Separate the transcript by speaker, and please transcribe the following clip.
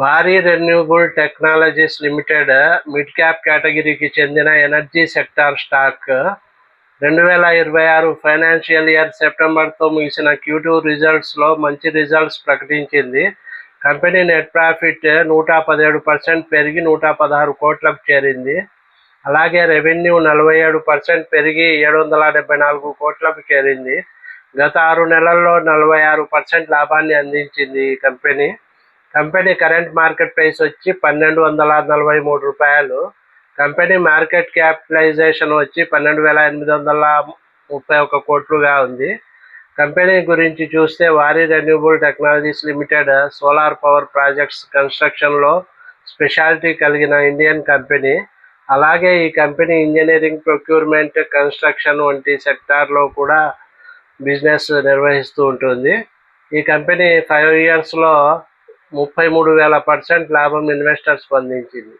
Speaker 1: భారీ renewable technologies limited mid cap కేటగిరీకి చెందిన ఎనర్జీ సెక్టార్ స్టాక్. రెండు వేల ఇరవై ఆరు ఫైనాన్షియల్ ఇయర్ సెప్టెంబర్తో ముగిసిన క్యూటూ రిజల్ట్స్లో మంచి రిజల్ట్స్ ప్రకటించింది. కంపెనీ నెట్ ప్రాఫిట్ నూట పదిహేడు పర్సెంట్ పెరిగి నూట పదహారు కోట్లకు చేరింది. అలాగే రెవెన్యూ నలభై ఏడు పర్సెంట్ పెరిగి ఏడు వందల డెబ్బై నాలుగు కోట్లకు చేరింది. గత ఆరు నెలల్లో నలభై ఆరు పర్సెంట్ లాభాన్ని అందించింది ఈ company. Company current market price వచ్చి పన్నెండు వందల నలభై మూడు రూపాయలు. కంపెనీ మార్కెట్ క్యాపిటలైజేషన్ వచ్చి పన్నెండు వేల ఎనిమిది వందల ముప్పై ఒక కోట్లుగా ఉంది. కంపెనీ గురించి చూస్తే వారి renewable technologies limited solar power projects కన్స్ట్రక్షన్లో స్పెషాలిటీ కలిగిన ఇండియన్ కంపెనీ. అలాగే ఈ కంపెనీ ఇంజనీరింగ్ ప్రొక్యూర్మెంట్ కన్స్ట్రక్షన్ వంటి సెక్టార్లో కూడా బిజినెస్ నిర్వహిస్తూ ఉంటుంది. ఈ కంపెనీ ఫైవ్ ఇయర్స్లో ముప్పై మూడు వేల పర్సెంట్ లాభం ఇన్వెస్టర్స్ పొందించింది